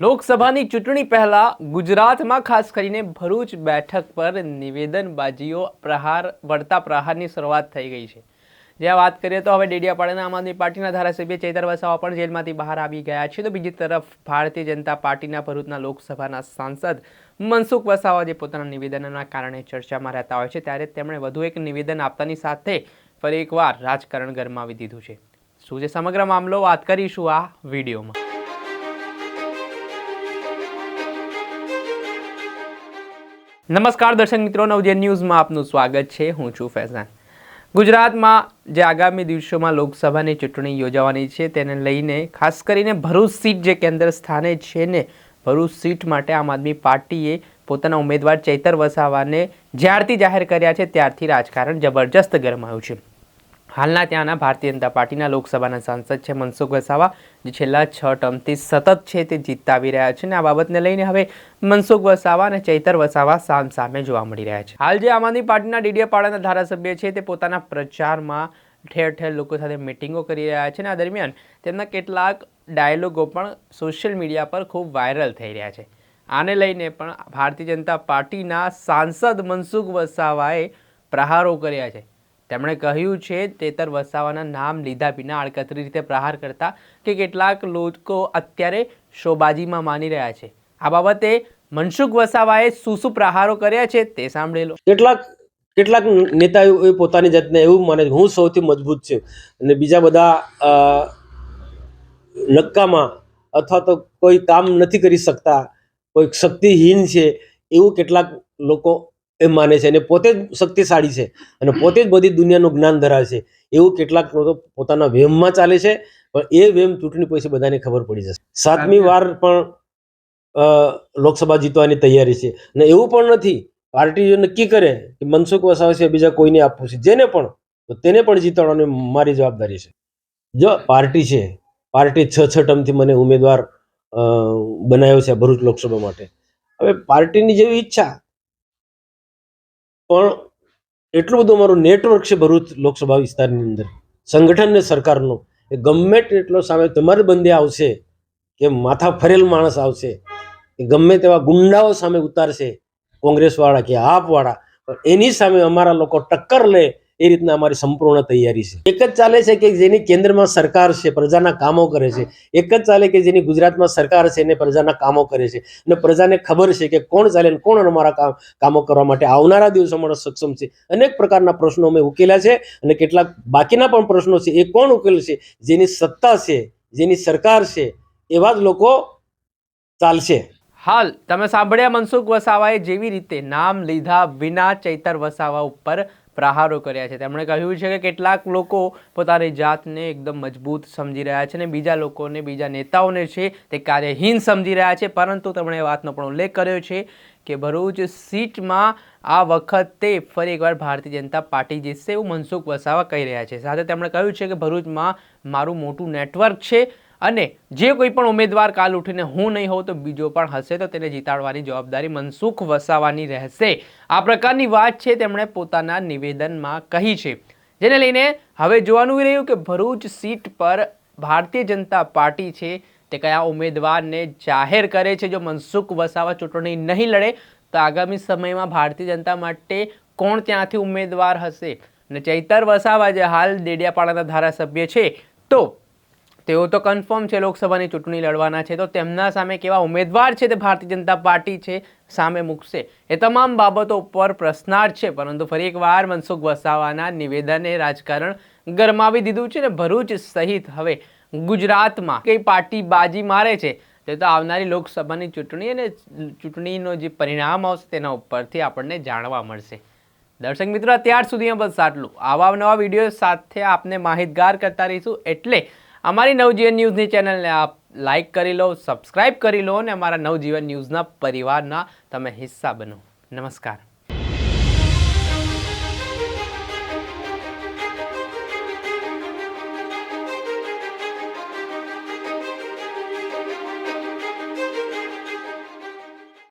લોકસભાની ચૂંટણી પહેલા ગુજરાતમાં ખાસ કરીને ભરૂચ બેઠક પર નિવેદનબાજીઓ પ્રહાર, વળતા પ્રહારની શરૂઆત થઈ ગઈ છે. જ્યાં વાત કરીએ તો હવે ડેડિયાપાડાના આમ આદમી પાર્ટીના ધારાસભ્ય ચૈતર વસાવા પણ જેલમાંથી બહાર આવી ગયા છે. તો બીજી તરફ ભારતીય જનતા પાર્ટીના ભરૂચના લોકસભાના સાંસદ મનસુખ વસાવા જે પોતાના નિવેદનના કારણે ચર્ચામાં રહેતા હોય છે, ત્યારે તેમણે વધુ એક નિવેદન આપતાની સાથે ફરી એકવાર રાજકારણ ગરમાવી દીધું છે. શું છે સમગ્ર મામલો? વાત કરીશું આ વિડીયોમાં. નમસ્કાર દર્શક મિત્રો નવજે ન્યૂઝમાં આપનું સ્વાગત છે. હું છું ફૈઝાન. ગુજરાતમાં જે આગામી દિવસોમાં લોકસભાની ચૂંટણી યોજાવાની છે, તેને લઈને ખાસ કરીને ભરૂચ સીટ જે કેન્દ્ર સ્થાને છે ને, ભરૂચ સીટ માટે આમ આદમી પાર્ટીએ પોતાના ઉમેદવાર ચૈતર વસાવાને જ્યારથી જાહેર કર્યા છે, ત્યારથી રાજકારણ જબરજસ્ત ગરમાયું છે. હાલના ત્યાંના ભારતીય જનતા પાર્ટીના લોકસભાના સાંસદ છે મનસુખ વસાવા, જે છેલ્લા છ ટર્મથી સતત છે તે જીતતા આવી રહ્યા છે અને આ બાબતને લઈને હવે મનસુખ વસાવા અને ચૈતર વસાવા સામ સામે જોવા મળી રહ્યા છે. હાલ જે આમ આદમી પાર્ટીના ડીડીયાપાડાના ધારાસભ્ય છે તે પોતાના પ્રચારમાં ઠેર ઠેર લોકો સાથે મિટિંગો કરી રહ્યા છે અને આ દરમિયાન તેમના કેટલાક ડાયલોગો પણ સોશિયલ મીડિયા પર ખૂબ વાયરલ થઈ રહ્યા છે. આને લઈને પણ ભારતીય જનતા પાર્ટીના સાંસદ મનસુખ વસાવાએ પ્રહારો કર્યા છે. તેમણે કહ્યું છે, તેતર વસાવાના નામ લીધા વિના આડકતરી રીતે પ્રહાર કરતા કે કેટલાક લોકો અત્યારે શોબાજીમાં માની રહ્યા છે. આ બાબતે મનસુખ વસાવાએ શું શું પ્રહારો કર્યા છે તે સાંભળી લો કેટલાક કેટલાક નેતા એ પોતાની જાતને એવું માને હું સૌથી મજબૂત છું. અને બીજા બધા નક્કામાં અથવા તો કોઈ કામ નથી કરી શકતા, કોઈ શક્તિહીન છે, એવું કેટલાક લોકો એમ માને છે. અને પોતે જ શક્તિશાળી છે. અને પોતે જ બધી દુનિયાનું જ્ઞાન ધરાવે છે. એવું કેટલાક લોકો પોતાના વેમમાં ચાલે છે. પણ એ વહેમ ચૂંટણી પછી બધાને ખબર પડી જશે. સાતમી વાર પણ લોકસભા જીતવાની તૈયારી છે. અને એવું પણ નથી. પાર્ટી જો નક્કી કરે કે મનસુખ વસાવા છે બીજા કોઈને આપવું છે. જેને પણ તો તેને પણ જીતાડવાની મારી જવાબદારી છે. જો પાર્ટી છે. પાર્ટી છ છ ટર્મથી મને ઉમેદવાર બનાવ્યો છે ભરૂચ લોકસભા માટે. હવે પાર્ટીની જેવી ઈચ્છા પણ એટલું બધું અમારું નેટવર્ક છે ભરૂચ લોકસભા વિસ્તારની અંદર. સંગઠન ને સરકારનું. એ ગમે તેટલો સામે તમારી બંદી આવશે કે માથા ફરેલ માણસ આવશે, એ ગમે તેવા ગુંડાઓ સામે ઉતારશે કોંગ્રેસવાળા કે આપવાળા એની સામે અમારા લોકો ટક્કર લે એ રીતના અમારી સંપૂર્ણ તૈયારી છે. એક જ ચાલે છે કે જેની કેન્દ્રમાં સરકાર છે, પ્રજાના કામો કરે છે. એક જ ચાલે કે જેની ગુજરાતમાં સરકાર છે, એને પ્રજાના કામો કરે છે. અને પ્રજાને ખબર છે કે કોણ ચાલે કોણ અમારા કામ, કામો કરવા માટે આવનારા દિવસોમાં સક્ષમ છે. અનેક પ્રકારના પ્રશ્નો અમે ઉકેલ્યા છે અને કેટલાક બાકીના પણ પ્રશ્નો છે. એ કોણ ઉકેલ છે? જેની સત્તા છે, જેની સરકાર છે, એવા જ લોકો ચાલશે. હાલ, તમે સાંભળ્યા મનસુખ વસાવાએ જેવી રીતે નામ લીધા વિના ચૈતર વસાવા ઉપર પ્રહારો કર્યા છે. તેમણે કહ્યું છે કે કેટલાક લોકો પોતાની જાતને એકદમ મજબૂત સમજી રહ્યા છે અને બીજા લોકોને, બીજા નેતાઓને છે તે કાર્યહીન સમજી રહ્યા છે. પરંતુ તેમણે વાતનો પણ ઉલ્લેખ કર્યો છે કે ભરૂચ સીટમાં આ વખતે ફરી એકવાર ભારતીય જનતા પાર્ટી જીતશે એવું મનસુખ વસાવા કહી રહ્યા છે. સાથે તેમણે કહ્યું છે કે ભરૂચમાં મારું મોટું નેટવર્ક છે અને જે કોઈ પણ ઉમેદવાર કાલ ઉઠીને હું નહીં હોઉં તો બીજો પણ હશે તો તેને જીતાડવાની જવાબદારી મનસુખ વસાવાની રહેશે. આ પ્રકારની વાત છે તેમણે પોતાના નિવેદનમાં કહી છે. જેને લઈને હવે જોવાનું રહ્યું કે ભરૂચ સીટ પર ભારતીય જનતા પાર્ટી છે તે કયા ઉમેદવારને જાહેર કરે છે? જો મનસુખ વસાવા ચૂંટણી નહીં લડે તો આગામી સમયમાં ભારતીય જનતા માટે કોણ ત્યાંથી ઉમેદવાર હશે? અને ચૈતર વસાવા જે હાલ ડેડિયાપાડાના ધારાસભ્ય છે તો તેઓ તો કન્ફર્મ છે લોકસભાની ચૂંટણી લડવાના છે. તો તેમના સામે કેવા ઉમેદવાર છે તે ભારતીય જનતા પાર્ટી છે સામે મૂકશે. એ તમામ બાબતો ઉપર પ્રશ્નાર્થ છે. પરંતુ ફરી એકવાર મનસુખ વસાવાના નિવેદને રાજકારણ ગરમાવી દીધું છે ને ભરૂચ સહિત હવે ગુજરાતમાં કઈ પાર્ટી બાજી મારે છે તે તો આવનારી લોકસભાની ચૂંટણી અને ચૂંટણીનો જે પરિણામ આવશે તેના ઉપરથી આપણને જાણવા મળશે. દર્શક મિત્રો, અત્યાર સુધીમાં બસ આટલું. આવા નવા વીડિયો સાથે આપને માહિતગાર કરતા રહીશું. એટલે અમારી નવજીવન ન્યૂઝની ચેનલને આપ લાઈક કરી લો સબસ્ક્રાઈબ કરી લો અને અમારા નવજીવન ન્યૂઝના પરિવારના તમે હિસ્સા બનો. નમસ્કાર.